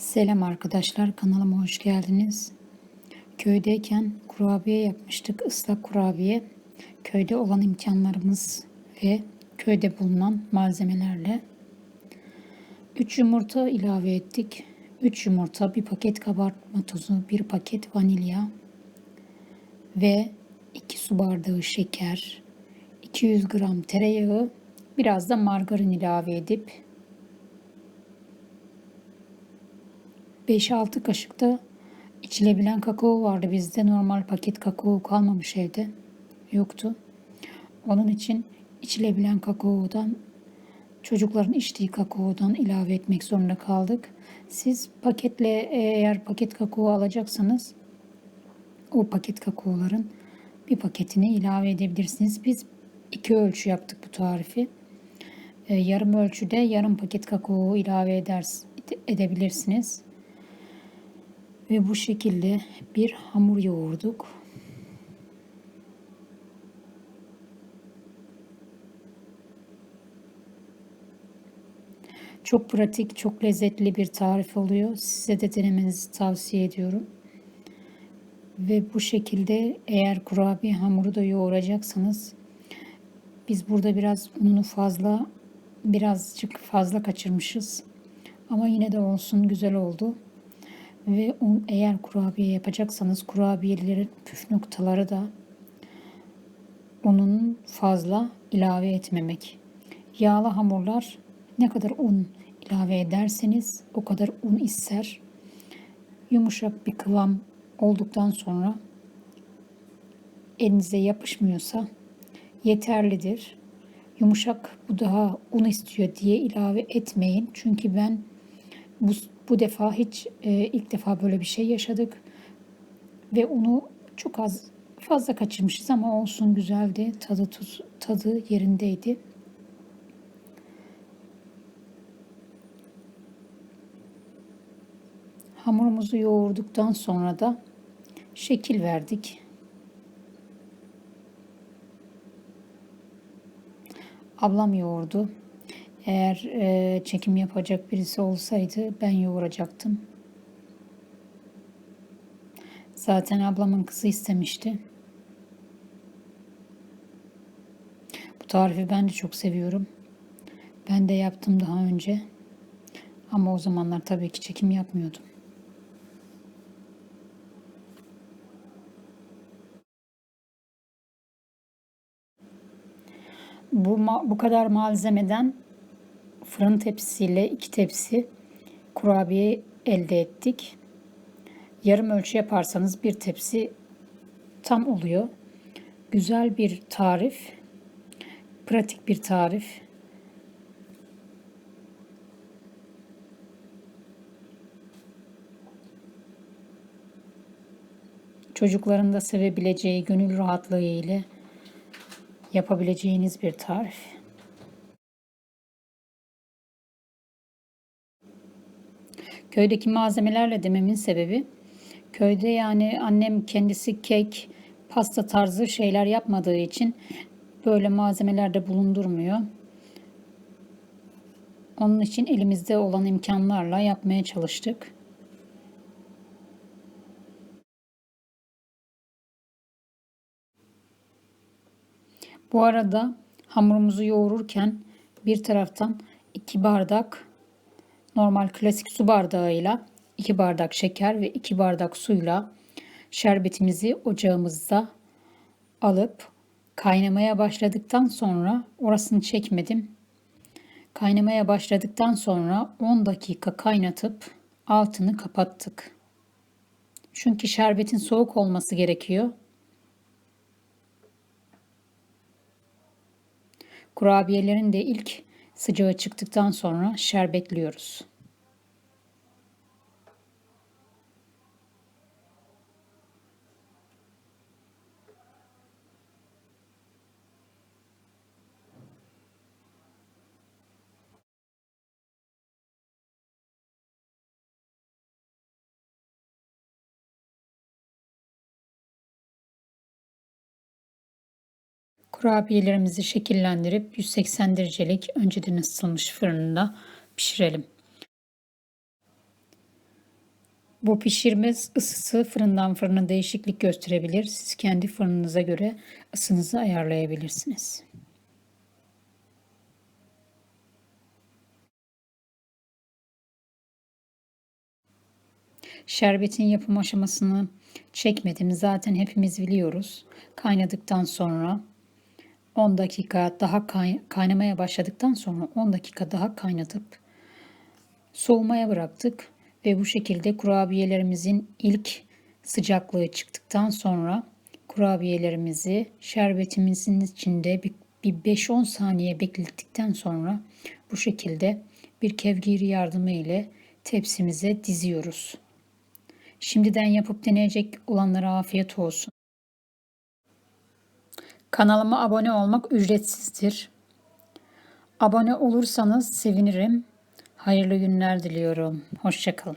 Selam arkadaşlar kanalıma hoş geldiniz. Köydeyken kurabiye yapmıştık ıslak kurabiye. Köyde olan imkanlarımız ve köyde bulunan malzemelerle 3 yumurta ilave ettik. 3 yumurta, bir paket kabartma tozu, bir paket vanilya ve 2 su bardağı şeker, 200 gram tereyağı, biraz da margarin ilave edip 5-6 kaşık da içilebilen kakao vardı bizde. Normal paket kakao kalmamış evde. Yoktu. Onun için içilebilen kakaodan çocukların içtiği kakaodan ilave etmek zorunda kaldık. Siz paketle eğer paket kakao alacaksanız o paket kakaoların bir paketini ilave edebilirsiniz. Biz iki ölçü yaptık bu tarifi. Ee, yarım ölçüde yarım paket kakao ilave eder, edebilirsiniz. Ve bu şekilde bir hamur yoğurduk. Çok pratik, çok lezzetli bir tarif oluyor. Size de denemenizi tavsiye ediyorum. Ve bu şekilde eğer kurabiye hamuru da yoğuracaksanız biz burada biraz ununu fazla birazcık fazla kaçırmışız. Ama yine de olsun güzel oldu. Ve un, eğer kurabiye yapacaksanız kurabiyelerin püf noktaları da unun fazla ilave etmemek. Yağlı hamurlar ne kadar un ilave ederseniz o kadar un ister. Yumuşak bir kıvam olduktan sonra elinize yapışmıyorsa yeterlidir. Yumuşak bu daha un istiyor diye ilave etmeyin. Çünkü ben bu bu defa hiç e, ilk defa böyle bir şey yaşadık. Ve onu çok az fazla kaçırmışız ama olsun güzeldi. Tadı tuz, tadı yerindeydi. Hamurumuzu yoğurduktan sonra da şekil verdik. Ablam yoğurdu. Eğer e, çekim yapacak birisi olsaydı ben yoğuracaktım. Zaten ablamın kızı istemişti. Bu tarifi ben de çok seviyorum. Ben de yaptım daha önce. Ama o zamanlar tabii ki çekim yapmıyordum. Bu, bu kadar malzemeden fırın tepsisiyle iki tepsi kurabiye elde ettik. Yarım ölçü yaparsanız bir tepsi tam oluyor. Güzel bir tarif. Pratik bir tarif. Çocukların da sevebileceği gönül rahatlığı ile yapabileceğiniz bir tarif. Köydeki malzemelerle dememin sebebi köyde yani annem kendisi kek, pasta tarzı şeyler yapmadığı için böyle malzemelerde bulundurmuyor. Onun için elimizde olan imkanlarla yapmaya çalıştık. Bu arada hamurumuzu yoğururken bir taraftan iki bardak normal klasik su bardağıyla 2 bardak şeker ve 2 bardak suyla şerbetimizi ocağımızda alıp kaynamaya başladıktan sonra orasını çekmedim. Kaynamaya başladıktan sonra 10 dakika kaynatıp altını kapattık. Çünkü şerbetin soğuk olması gerekiyor. Kurabiyelerin de ilk sıcağı çıktıktan sonra şerbetliyoruz. Kurabiyelerimizi şekillendirip 180 derecelik önceden ısıtılmış fırında pişirelim. Bu pişirme ısısı fırından fırına değişiklik gösterebilir. Siz kendi fırınınıza göre ısınızı ayarlayabilirsiniz. Şerbetin yapım aşamasını çekmedim. Zaten hepimiz biliyoruz. Kaynadıktan sonra 10 dakika daha kaynamaya başladıktan sonra 10 dakika daha kaynatıp soğumaya bıraktık ve bu şekilde kurabiyelerimizin ilk sıcaklığı çıktıktan sonra kurabiyelerimizi şerbetimizin içinde bir 5-10 saniye beklettikten sonra bu şekilde bir kevgiri yardımı ile tepsimize diziyoruz. Şimdiden yapıp deneyecek olanlara afiyet olsun. Kanalıma abone olmak ücretsizdir. Abone olursanız sevinirim. Hayırlı günler diliyorum. Hoşçakalın.